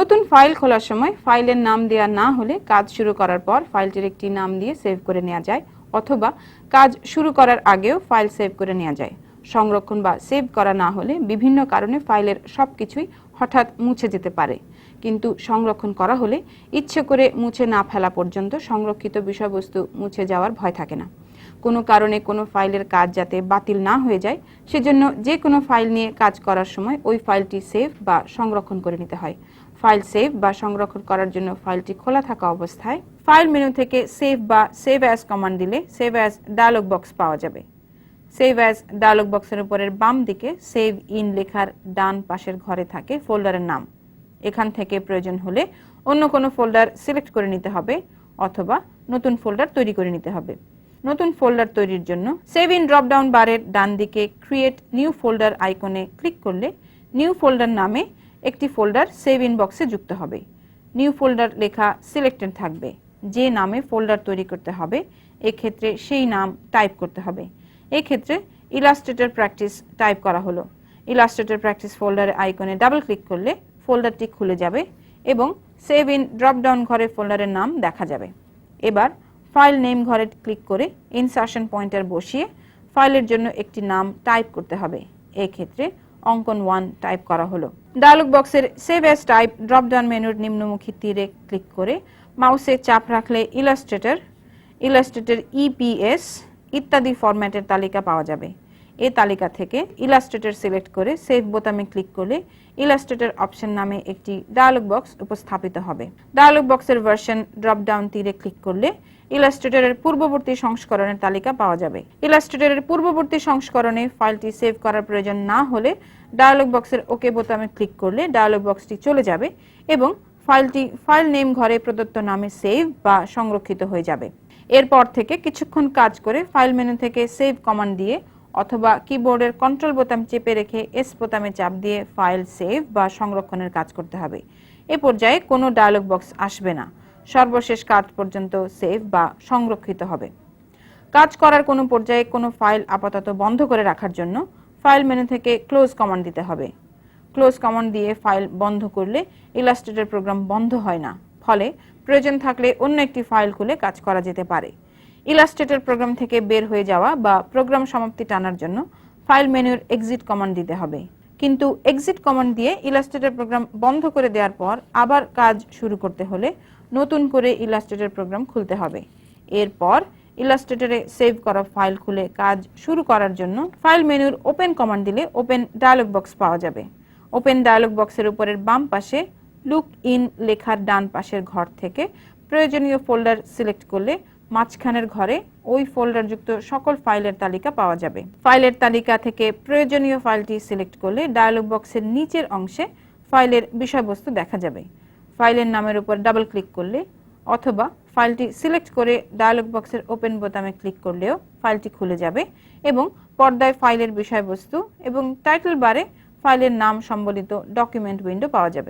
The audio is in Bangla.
নতুন ফাইল খোলার সময় ফাইলের নাম দেওয়া না হলে কাজ শুরু করার পর ফাইলটির একটি নাম দিয়ে সেভ করে নেওয়া যায়, অথবা কাজ শুরু করার আগেও ফাইল সেভ করে নেওয়া যায়। সংরক্ষণ বা সেভ করা না হলে বিভিন্ন কারণে ফাইলের সব কিছুই হঠাৎ মুছে যেতে পারে। কিন্তু সংরক্ষণ করা হলে ইচ্ছে করে মুছে না ফেলা পর্যন্ত সংরক্ষিত বিষয়বস্তু মুছে যাওয়ার ভয় থাকে না। কোনো কারণে কোনো ফাইলের কাজ যাতে বাতিল না হয়ে যায়, সেজন্য যে কোনো ফাইল নিয়ে কাজ করার সময় ওই ফাইলটি সেভ বা সংরক্ষণ করে নিতে হয়। ফাইল সেভ বা সংরক্ষণ করার জন্য ফাইলটি খোলা থাকা অবস্থায় ফাইল মেনু থেকে সেভ বা সেভ অ্যাজ কমান্ড দিলে সেভ অ্যাজ ডায়ালগ বক্স পাওয়া যাবে। সেভ অ্যাজ ডায়লগ বক্সের উপরের বাম দিকে সেভ ইন লেখার ডান পাশের ঘরে থাকে ফোল্ডারের নাম। এখান থেকে প্রয়োজন হলে অন্য কোনো ফোল্ডার সিলেক্ট করে নিতে হবে অথবা নতুন ফোল্ডার তৈরি করে নিতে হবে। নতুন ফোল্ডার তৈরির জন্য। সেভ ইন ড্রপ ডাউন বারের ডান দিকে ক্রিয়েট নিউ ফোল্ডার আইকনে ক্লিক করলে নিউ ফোল্ডার নামে একটি ফোল্ডার সেভ ইন বক্সে যুক্ত হবে। নিউ ফোল্ডার লেখা সিলেক্টেড থাকবে। যে নামে ফোল্ডার তৈরি করতে হবে, এক্ষেত্রে সেই নাম টাইপ করতে হবে। এক্ষেত্রে ইলাস্ট্রেটর প্র্যাকটিস টাইপ করা হলো। ইলাস্ট্রেটর প্র্যাকটিস ফোল্ডারের আইকনে ডাবল ক্লিক করলে ফোল্ডারটি খুলে যাবে এবং সেভ ইন ড্রপ ডাউন ঘরে ফোল্ডারের নাম দেখা যাবে। এবার ফাইল নেম ঘরে ক্লিক করে ইনসার্শন পয়েন্টার বসিয়ে ফাইলের জন্য একটি নাম টাইপ করতে হবে। এক্ষেত্রে অঙ্কন ওয়ান টাইপ করা হলো। ডায়লগ বক্সের save as type drop down মেনুর নিম্নমুখী তীরে ক্লিক করে মাউসে চাপ রাখলে ইলাস্ট্রেটর ইলাস্ট্রেটর ইপিএস ইত্যাদি ফরম্যাটের তালিকা পাওয়া যাবে। এই তালিকা থেকে ইলাস্ট্রেটর সিলেক্ট করে সেভ বোতামে ক্লিক করলে ইলাস্ট্রেটর অপশন নামে একটি ডায়লগ বক্স উপস্থাপিত হবে। ডায়লগ বক্সের ভার্সন ড্রপ ডাউন তীরে ক্লিক করলে ইলাস্ট্রেটরের পূর্ববর্তী সংস্করণের তালিকা পাওয়া যাবে। ইলাস্ট্রেটরের পূর্ববর্তী সংস্করণে ফাইলটি সেভ করার প্রয়োজন না হলে ডায়লগ বক্সের ওকে বোতামে ক্লিক করলে ডায়লগ বক্সটি চলে যাবে এবং ফাইলটি ফাইল নেম ঘরে প্রদত্ত নামে সেভ বা সংরক্ষিত হয়ে যাবে। এরপর থেকে কিছুক্ষণ কাজ করে ফাইল মেনু থেকে সেভ কমান্ড দিয়ে অথবা কিবোর্ডের কন্ট্রোল বোতাম চেপে রেখে এস বোতামে চাপ দিয়ে ফাইল সেভ বা সংরক্ষণের কাজ করতে হবে। এ পর্যায়ে কোনো ডায়লগ বক্স আসবে না। সর্বশেষ কাজ পর্যন্ত সেভ বা সংরক্ষিত হবে। কাজ করার কোনো পর্যায়ে কোনো ফাইল আপাতত বন্ধ করে রাখার জন্য ফাইল মেনু থেকে ক্লোজ কমান্ড দিতে হবে। ক্লোজ কমান্ড দিয়ে ফাইল বন্ধ করলে ইলাস্ট্রেটর প্রোগ্রাম বন্ধ হয় না। ফলে প্রয়োজন থাকলে অন্য একটি ফাইল খুলে কাজ করা যেতে পারে। ইলাস্ট্রেটর প্রোগ্রাম থেকে বের হয়ে যাওয়া বা প্রোগ্রাম সমাপ্তি টানার জন্য ফাইল মেনুর এক্সিট কমান্ড দিতে হবে। কিন্তু এক্সিট কমান্ড দিয়ে ইলাস্ট্রেটর প্রোগ্রাম বন্ধ করে দেওয়ার পর আবার কাজ শুরু করতে হলে নতুন করে ইলাস্ট্রেটর প্রোগ্রাম খুলতে হবে। এরপর ইলাস্ট্রেটরে সেভ করা ফাইল খুলে কাজ শুরু করার জন্য ফাইল মেনুর ওপেন কমান্ড দিলে ওপেন ডায়ালগ বক্স পাওয়া যাবে। ওপেন ডায়ালগ বক্সের উপরের বাম পাশে লুক ইন লেখার ডান পাশের ঘর থেকে প্রয়োজনীয় ফোল্ডার সিলেক্ট করলে মাঝখানের ঘরে ওই ফোল্ডারযুক্ত সকল ফাইলের তালিকা পাওয়া যাবে। ফাইলের তালিকা থেকে প্রয়োজনীয় ফাইলটি সিলেক্ট করলে ডায়লগ বক্সের নিচের অংশে ফাইলের বিষয়বস্তু দেখা যাবে। ফাইলের নামের উপর ডাবল ক্লিক করলে অথবা ফাইলটি সিলেক্ট করে ডায়লগ বক্সের ওপেন বোতামে ক্লিক করলেও ফাইলটি খুলে যাবে এবং পর্দায় ফাইলের বিষয়বস্তু এবং টাইটেল বারে ফাইলের নাম সম্বলিত ডকুমেন্ট উইন্ডো পাওয়া যাবে।